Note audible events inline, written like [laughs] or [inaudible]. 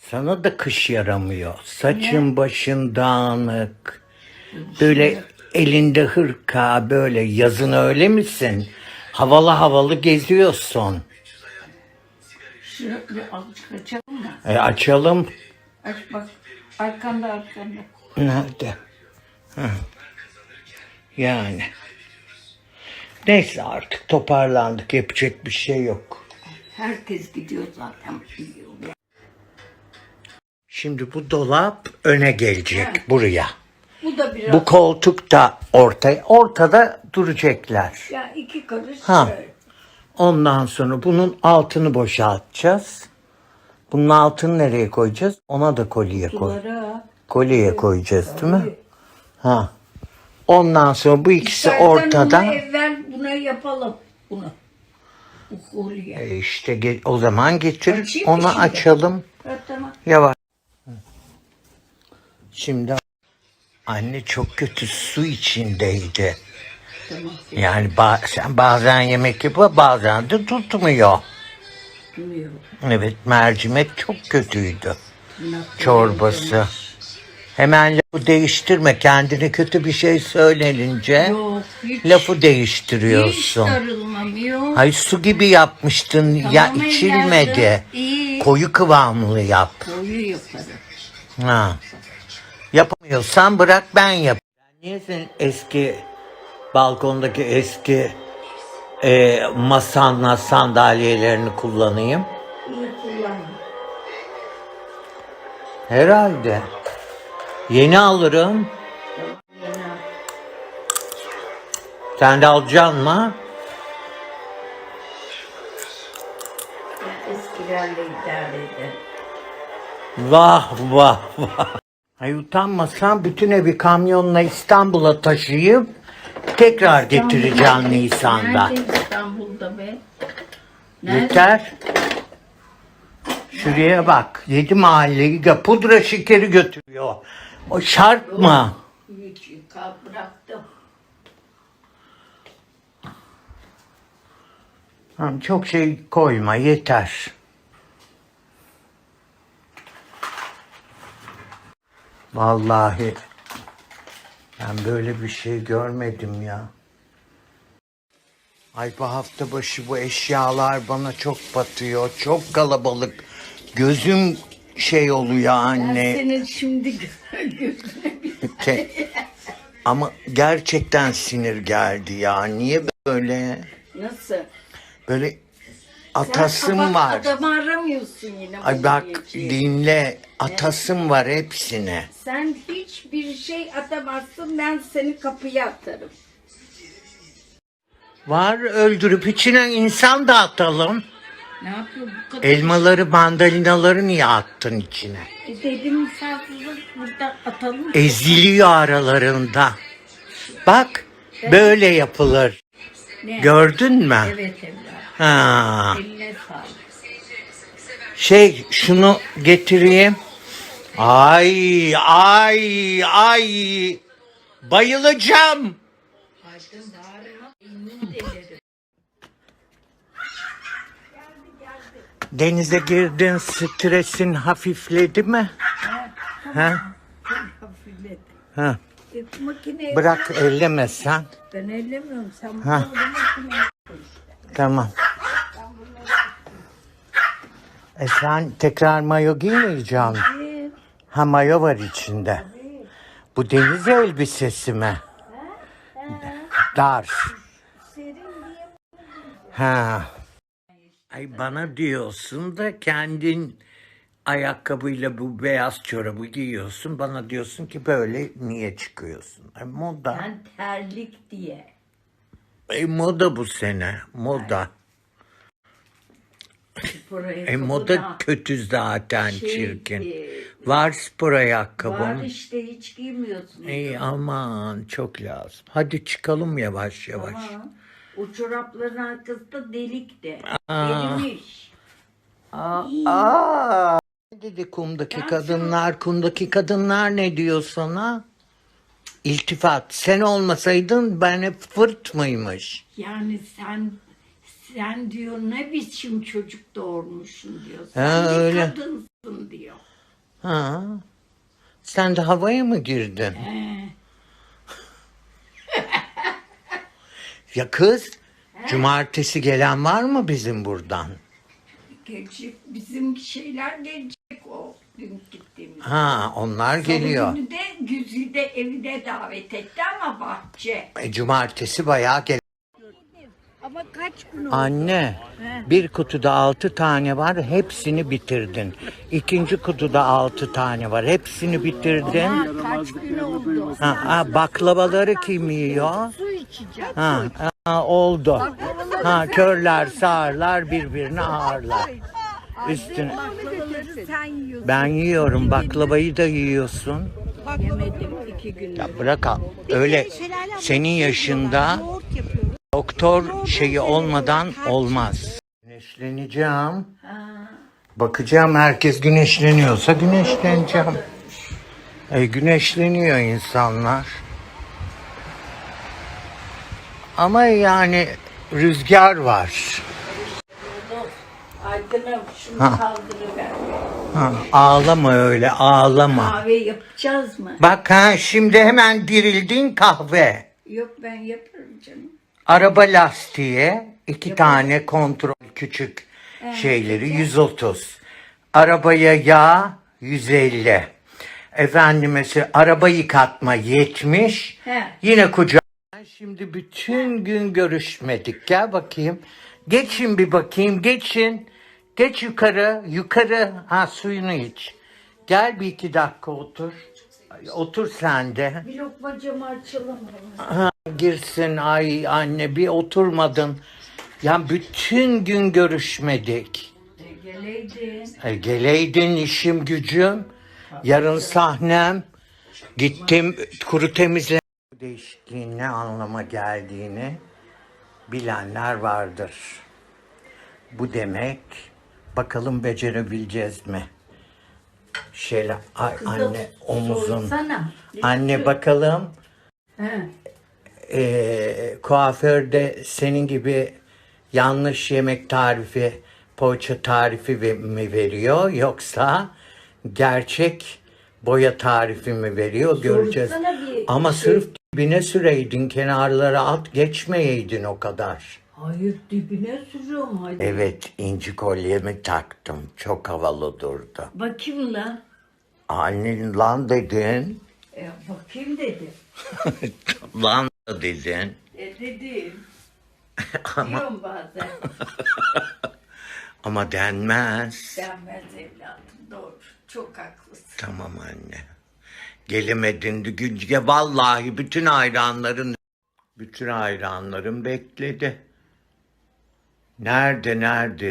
Sana da kış yaramıyor. Saçın başın dağınık. Böyle elinde hırka böyle yazın öyle misin? Havalı havalı geziyorsun. Şunu bir azıcık açalım mı? E açalım. Aç bak. Arkanda arkanda. Nerede? Hı. Yani. Neyse artık toparlandık. Yapacak bir şey yok. Herkes gidiyor zaten. biliyor. Şimdi bu dolap öne gelecek buraya. Bu da biraz. Bu koltuk da ortaya, ortada duracaklar. Ya iki karış Ha. şöyle. Ondan sonra bunun altını boşaltacağız. Bunun altını nereye koyacağız? Ona da kolye koy. Duvara. Kolyeye koyacağız değil mi? Ha. Ondan sonra bu ikisi İstersen ortada. Bunu evvel buna yapalım. Bunu. Bu kolye. E işte o zaman getir Açayım onu şimdi? açalım. Ha, tamam. Yavaş. Şimdi anne çok kötü su içindeydi. Tamam. Yani ba- sen bazen yemek yapıyor bazen de tutmuyor. Bilmiyorum. Evet mercimek çok kötüydü. Tırnak Çorbası. Hemen lafı değiştirme. Kendine kötü bir şey söylenince Yok hiç. lafı Hiç değiştiriyorsun. darılmamıyor. Hay su gibi yapmıştın ya Tamam içilmedi. evladım, İyi. Koyu kıvamlı yap. Koyu yaparım. Ha. Yapamıyorsan bırak ben yap. Niye senin eski balkondaki eski e, masanla sandalyelerini kullanayım? İyi kullanın. Herhalde. Yeni alırım. Yine. Sen de alacaksın mı? Eskilerle eder. Vah vah vah. Ay utanmasan bütün evi kamyonla İstanbul'a taşıyıp tekrar getireceğim Nisan'da. Nerede İstanbul'da be? Nerede? Yeter. Şuraya bak. Yedi mahalleyi de pudra şekeri götürüyor. O şart mı? Hiç bıraktım. Tamam, çok şey koyma yeter. Vallahi ben böyle bir şey görmedim ya. Ay bu hafta başı bu eşyalar bana çok batıyor. Çok kalabalık. Gözüm şey oluyor Ben anne. senin şimdi gözüne bir [laughs] Te- Ama gerçekten sinir geldi ya. Niye böyle? Nasıl? Böyle atasım var. Adamı aramıyorsun yine. Ay bak dinle atasım var hepsine. Sen hiçbir şey atamazsın ben seni kapıya atarım. Var öldürüp içine insan da atalım. Ne yapıyor bu kadar? Elmaları mandalinaları niye attın içine? E dedim misafirlik burada atalım. Eziliyor aralarında. Bak böyle yapılır. Ne? Gördün mü? Evet evladım. Ha. Eline sağlık. Şey şunu getireyim. Ay ay ay. Bayılacağım. Denize girdin stresin hafifledi mi? Ha? [laughs] Hafiflet. Ha. E, makineye Bırak elleme sen. Ben ellemiyorum. Sen Ha. bunu makineye Tamam. E sen tekrar mayo giymeyeceğim. Ha mayo var içinde. Bu deniz elbisesi mi? Dar. Ha. Ay bana diyorsun da kendin ayakkabıyla bu beyaz çorabı giyiyorsun. Bana diyorsun ki böyle niye çıkıyorsun? Ay moda. ben terlik diye. Ay moda bu sene. Moda. Spor E ayakkabı moda da kötü zaten şey, çirkin. e, Var spor Var ayakkabım. işte hiç giymiyorsun. Ey aman çok lazım. Hadi çıkalım yavaş yavaş. Ama o çorapların arkasında delik de. Aa. Delimiş. Aa, ne dedi kumdaki kadınlar, kumdaki kadınlar ne diyor sana? İltifat. Sen olmasaydın ben hep fırt mıymış? Yani sen sen diyor ne biçim çocuk doğurmuşsun diyor. Ha, Sen bir öyle. kadınsın diyor. Ha. Sen de havaya mı girdin? [laughs] ya kız, cumartesi gelen var mı bizim buradan? Gelecek bizim şeyler gelecek o dün gittiğimiz. Ha, onlar geliyor. Günü de Güzide evi de davet etti ama bahçe. E, cumartesi bayağı gel. Ama kaç gün oldu? Anne, bir kutuda altı tane var, hepsini bitirdin. İkinci kutuda altı tane var, hepsini bitirdin. Kaç gün oldu? Ha, ha, baklavaları kim yiyor? Su içeceğim. Ha, ha, oldu. Ha, körler, sağırlar, birbirine ağırlar. Üstüne. Baklavaları sen yiyorsun. Ben yiyorum, baklavayı da yiyorsun. Yemedim iki gün. Ya bırak al. öyle senin yaşında doktor şeyi olmadan olmaz. Güneşleneceğim. Bakacağım herkes güneşleniyorsa güneşleneceğim. E, güneşleniyor insanlar. Ama yani rüzgar var. Aydın'ım şunu Ha. kaldırıver. Ha, ağlama öyle ağlama. Kahve yapacağız mı? Bak ha şimdi hemen dirildin kahve. Yok ben yaparım canım. Araba lastiği iki tane kontrol küçük şeyleri 130. Arabaya yağ 150. Efendime söyle- araba yıkatma 70. He. Yine kucak. Şimdi bütün gün görüşmedik. Gel bakayım. Geçin bir bakayım. Geçin. Geç yukarı. Yukarı. Ha suyunu iç. Gel bir iki dakika otur. Otur sen de. Bir lokma camı açalım. Ha, girsin ay anne bir oturmadın. Ya bütün gün görüşmedik. E, geleydin. E, geleydin işim gücüm. Yarın sahnem. Gittim kuru temizle. Değişikliğin ne anlama geldiğini bilenler vardır. Bu demek bakalım becerebileceğiz mi? Şöyle ay, anne omuzun. Sorsana. Anne bakalım He. e, kuaförde senin gibi yanlış yemek tarifi, poğaça tarifi ve- mi veriyor yoksa gerçek boya tarifi mi veriyor göreceğiz. Sorsana bir Ama şey. sırf dibine süreydin kenarlara at geçmeyeydin o kadar. Hayır dibine sürüyorum hadi. Evet inci kolyemi taktım çok havalı durdu. Bakayım lan. Annen lan dedin. E, bakayım dedi. [laughs] lan dedin. E dedim. [laughs] Diyorum bazen. [laughs] Ama denmez. Denmez evladım doğru. Çok haklısın. Tamam anne. Gelemedin de Gülce. Vallahi bütün hayranların bütün hayranlarım bekledi. Nerede nerede